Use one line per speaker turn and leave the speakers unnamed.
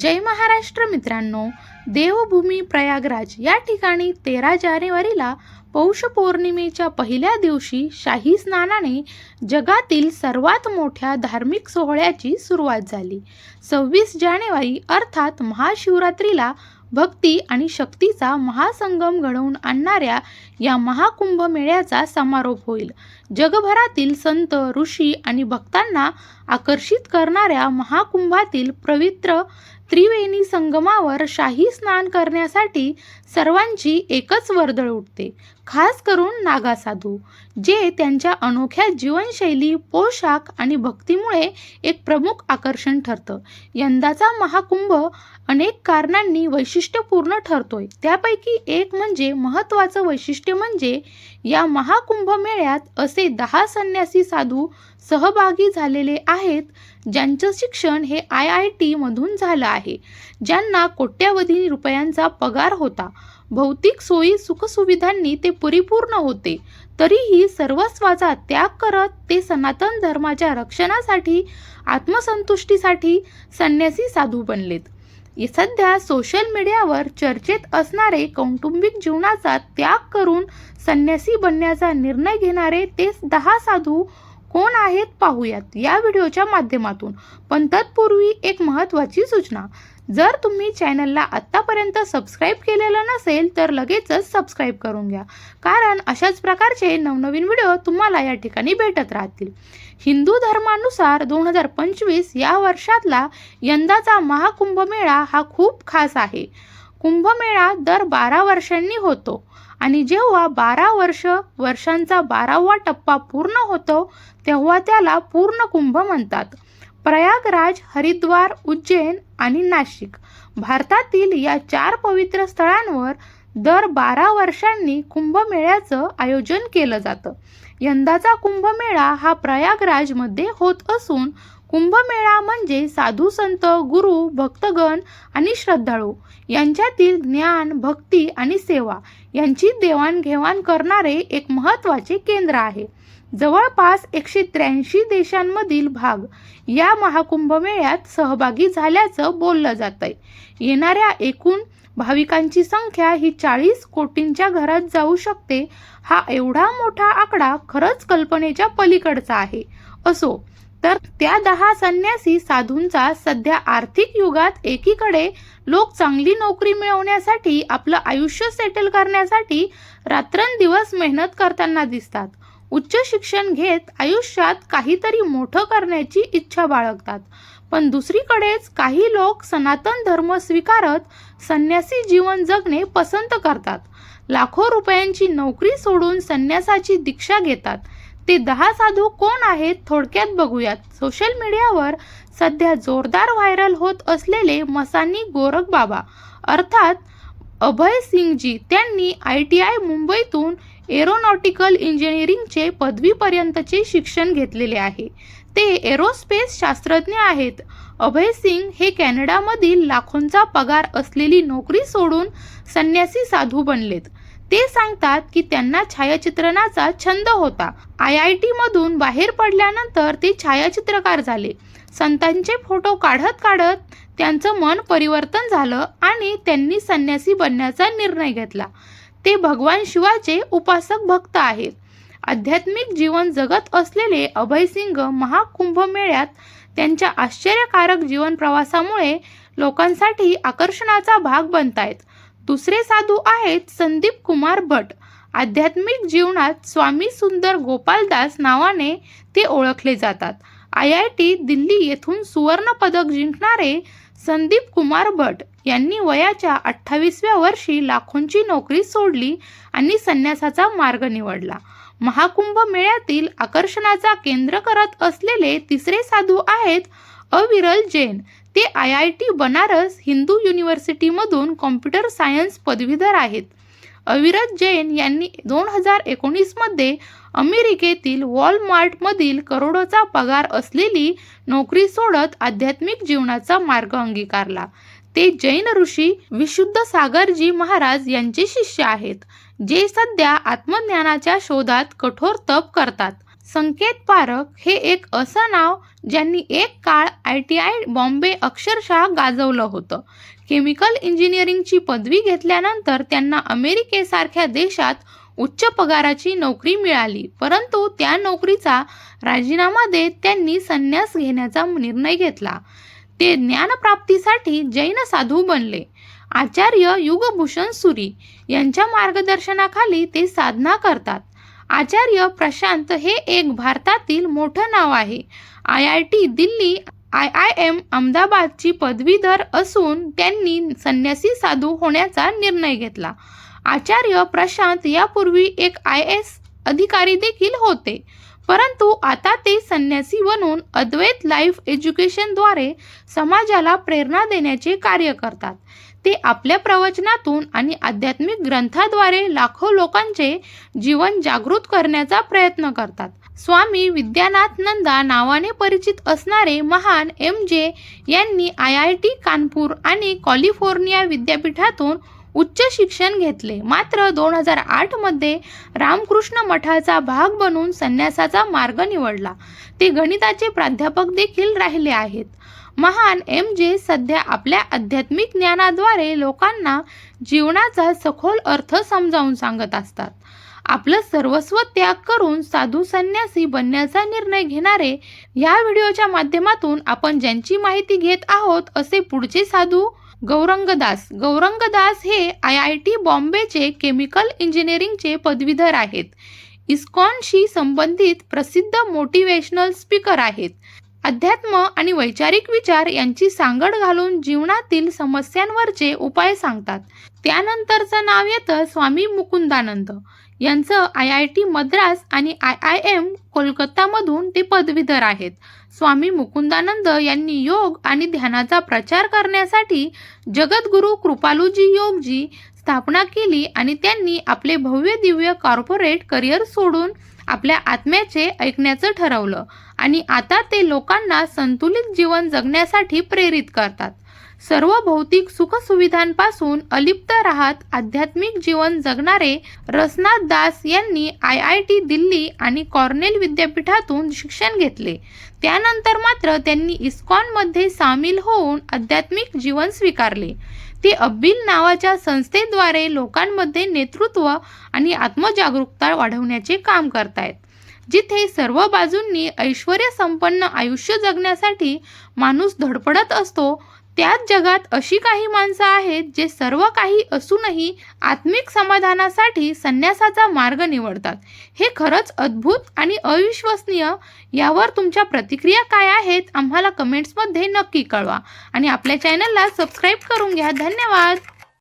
जय महाराष्ट्र मित्रांनो देवभूमी प्रयागराज या ठिकाणी तेरा जानेवारीला पौष पौर्णिमेच्या पहिल्या दिवशी शाही स्नानाने जगातील सर्वात मोठ्या धार्मिक सोहळ्याची सुरुवात झाली. सव्वीस जानेवारी अर्थात महाशिवरात्रीला भक्ती आणि शक्तीचा महासंगम घडवून आणणाऱ्या या महाकुंभ मेळ्याचा समारोप होईल. जगभरातील संत ऋषी आणि भक्तांना आकर्षित करणाऱ्या महाकुंभातील पवित्र त्रिवेणी संगमावर शाही स्नान करण्यासाठी सर्वांची एकच वर्दळ उठते खास करून नागा साधू जे त्यांच्या अनोख्या जीवनशैली पोशाख आणि भक्तीमुळे एक प्रमुख आकर्षण ठरतं. यंदाचा महाकुंभ अनेक कारणांनी वैशिष्ट्यपूर्ण ठरतोय. त्यापैकी एक म्हणजे महत्त्वाचं वैशिष्ट्य म्हणजे या महाकुंभ मेळ्यात असे दहा संन्यासी साधू सहभागी झालेले आहेत ज्यांचं शिक्षण हे आय आय टीमधून झालं आहे ज्यांना कोट्यावधी रुपयांचा पगार होता. भौतिक सोयी सुखसुविधांनी ते परिपूर्ण होते. तरीही सर्वस्वाचा त्याग करत ते सनातन धर्माच्या रक्षणासाठी आत्मसंतुष्टीसाठी संन्यासी साधू बनलेत. सध्या सोशल मीडियावर चर्चेत असणारे कौटुंबिक जीवनाचा त्याग करून संन्यासी बनण्याचा निर्णय घेणारे ते दहा साधू कोण आहेत पाहूयात या व्हिडिओच्या माध्यमातून. पण तत्पूर्वी एक महत्त्वाची सूचना. जर तुम्ही चॅनलला आत्तापर्यंत सबस्क्राईब केलेलं नसेल तर लगेचच सबस्क्राईब करून घ्या. कारण अशाच प्रकारचे नवनवीन व्हिडिओ तुम्हाला या ठिकाणी भेटत राहतील. हिंदू धर्मानुसार दोन हजार पंचवीस या वर्षातला यंदाचा महाकुंभमेळा हा खूप खास आहे. कुंभमेळा दर बारा वर्षांनी होतो. आणि जेव्हा बारा वर्ष वर्षांचा बारावा टप्पा पूर्ण होतो तेव्हा त्याला पूर्ण कुंभ म्हणतात. प्रयागराज हरिद्वार उज्जैन आणि नाशिक. भारतातील या चार पवित्र स्थळांवर दर बारा वर्षांनी कुंभमेळ्याचं आयोजन केलं जातं. यंदाचा कुंभमेळा हा प्रयागराजमध्ये होत असून कुंभमेळा म्हणजे साधू संत गुरु भक्तगण आणि श्रद्धाळू. यांच्यातील ज्ञान भक्ती आणि सेवा यांची देवाणघेवाण करणारे एक महत्त्वाचे केंद्र आहे. जवळपास एकशे त्र्याऐंशी देशांमधील भाग या महाकुंभमेळ्यात सहभागी झाल्याचं बोललं जात आहे येणाऱ्या एकूण भाविकांची संख्या ही चाळीस कोटींच्या घरात जाऊ शकते हा एवढा मोठा आकडा खरंच कल्पनेच्या पलीकडचा आहे. असो तर त्या दहा संन्यासी साधूंचा सध्या आर्थिक युगात एकीकडे लोक चांगली नोकरी मिळवण्यासाठी आपलं आयुष्य सेटल करण्यासाठी रात्रंदिवस मेहनत करताना दिसतात. उच्च शिक्षण घेत आयुष्यात काहीतरी मोठं करण्याची इच्छा बाळगतात. पण दुसरीकडेच काही लोक सनातन धर्म स्वीकारत संन्यासी जीवन जगणे पसंत करतात. लाखो रुपयांची नोकरी सोडून संन्यासाची दीक्षा घेतात. ते दहा साधू कोण आहेत थोडक्यात बघूयात. सोशल मीडियावर सध्या जोरदार व्हायरल होत असलेले मसानी गोरख बाबा. अर्थात अभय सिंगजी त्यांनी आय टी आय मुंबईतून एरोनॉटिकल इंजिनिअरिंगचे पदवीपर्यंतचे शिक्षण घेतलेले आहे. ते एरोस्पेस शास्त्रज्ञ आहेत. अभय सिंग हे कॅनडामधील लाखोंचा पगार असलेली नोकरी सोडून संन्यासी साधू बनलेत. ते सांगतात की त्यांना छायाचित्रणाचा छंद होता. आय आय टी मधून बाहेर पडल्यानंतर ते छायाचित्रकार झाले. संतांचे फोटो काढत काढत त्यांचं मन परिवर्तन झालं आणि त्यांनी संन्यासी बनण्याचा निर्णय घेतला. ते भगवान शिवाचे उपासक भक्त आहेत. आध्यात्मिक जीवन जगत असलेले अभयसिंग महाकुंभ मेळ्यात त्यांच्या आश्चर्यकारक जीवन प्रवासामुळे लोकांसाठी आकर्षणाचा भाग बनतायत. दुसरे साधू आहेत संदीप कुमार भट. आध्यात्मिक जीवनात स्वामी सुंदर गोपालदास नावाने ते ओळखले जातात. आय आय टी दिल्ली येथून सुवर्ण पदक जिंकणारे संदीप कुमार भट यांनी वयाच्या अठ्ठावीसव्या वर्षी लाखोंची नोकरी सोडली आणि संन्यासाचा मार्ग निवडला. महाकुंभ मेळ्यातील आकर्षणाचा केंद्र करत असलेले तिसरे साधू आहेत अविरल जैन. ते I I T Banaras Hindu युनिव्हर्सिटीमधून computer science पदवीधर आहेत. अविरत जैन यांनी दोन हजार एकोणीसमध्ये अमेरिकेतील वॉलमार्टमधील करोडोचा पगार असलेली नोकरी सोडत आध्यात्मिक जीवनाचा मार्ग अंगीकारला. ते जैन ऋषी विशुद्ध सागरजी महाराज यांचे शिष्य आहेत जे सध्या आत्मज्ञानाच्या शोधात कठोर तप करतात. संकेत पारख हे एक असं नाव ज्यांनी एक काळ आय टी आय बॉम्बे अक्षरशः गाजवलं होतं. केमिकल इंजिनिअरिंगची पदवी घेतल्यानंतर त्यांना अमेरिकेसारख्या देशात उच्च पगाराची नोकरी मिळाली. परंतु त्या नोकरीचा राजीनामा देत त्यांनी संन्यास घेण्याचा निर्णय घेतला. ते ज्ञानप्राप्तीसाठी जैन साधू बनले. आचार्य युगभूषण सुरी यांच्या मार्गदर्शनाखाली ते साधना करतात. आचार्य प्रशांत हे एक भारतातील मोठं नाव आहे. I I T Delhi I I M अहमदाबादची पदवीधर असून त्यांनी संन्यासी साधू होण्याचा निर्णय घेतला. आचार्य प्रशांत यापूर्वी एक आय एस अधिकारी देखील होते. परंतु आता ते संन्यासी बनून अद्वैत लाईफ एज्युकेशनद्वारे समाजाला प्रेरणा देण्याचे कार्य करतात. ते आपल्या प्रवचनातून आणि आध्यात्मिक ग्रंथाद्वारे लाखो लोकांचे जीवन जागृत करण्याचा प्रयत्न करतात. स्वामी विद्यानाथ नंदा नावाने परिचित असणारे महान एम जे यांनी आय आय टी कानपूर आणि कॅलिफोर्निया विद्यापीठातून उच्च शिक्षण घेतले. मात्र दोन हजार आठमध्ये रामकृष्ण मठाचा भाग बनून संन्यासाचा मार्ग निवडला. ते गणिताचे प्राध्यापक देखील राहिले आहेत. महान एम जे सध्या आपल्या आध्यात्मिक ज्ञानाद्वारे लोकांना जीवनाचा सखोल अर्थ समजावून सांगत असतात. आपलं सर्वस्व त्याग करून साधू संन्यासी बनण्याचा निर्णय घेणारे या व्हिडिओच्या माध्यमातून आपण ज्यांची माहिती घेत आहोत असे पुढचे साधू गौरंगदास. गौरंगदास हे आय आय टी बॉम्बेचे केमिकल इंजिनिअरिंगचे पदवीधर आहेत. इस्कॉनशी संबंधित प्रसिद्ध मोटिवेशनल स्पीकर आहेत. अध्यात्म आणि वैचारिक विचार यांची सांगड घालून जीवनातील समस्यांवरचे उपाय सांगतात. त्यानंतरचं नाव येतं स्वामी मुकुंदानंद. यांचं आय आय टी मद्रास आणि आय आय एम कोलकातामधून ते पदवीधर आहेत. स्वामी मुकुंदानंद यांनी योग आणि ध्यानाचा प्रचार करण्यासाठी जगद्गुरू कृपालूजी योगजी स्थापना केली आणि त्यांनी आपले भव्य दिव्य कॉर्पोरेट करिअर सोडून आपल्या आत्म्याचे ऐकण्याचं ठरवलं आणि आता ते लोकांना संतुलित जीवन जगण्यासाठी प्रेरित करतात. सर्व भौतिक सुखसुविधांपासून अलिप्त राहत आध्यात्मिक जीवन जगणारे रसनाथ दास यांनी आय आय टी दिल्ली आणि कॉर्नेल विद्यापीठातून शिक्षण घेतले. त्यानंतर मात्र त्यांनी इस्कॉनमध्ये सामील होऊन आध्यात्मिक जीवन स्वीकारले. ते अब्बिल नावाच्या संस्थेद्वारे लोकांमध्ये नेतृत्व आणि आत्मजागरूकता वाढवण्याचे काम करतायत. जिथे सर्व बाजूंनी ऐश्वर संपन्न आयुष्य जगण्यासाठी माणूस धडपडत असतो त्याच जगात अशी काही माणसं आहेत जे सर्व काही असूनही आत्मिक समाधानासाठी संन्यासाचा मार्ग निवडतात. हे खरंच अद्भुत आणि अविश्वसनीय. यावर तुमच्या प्रतिक्रिया काय आहेत आम्हाला कमेंट्समध्ये नक्की कळवा. आणि आपल्या चॅनलला सबस्क्राईब करून घ्या. धन्यवाद!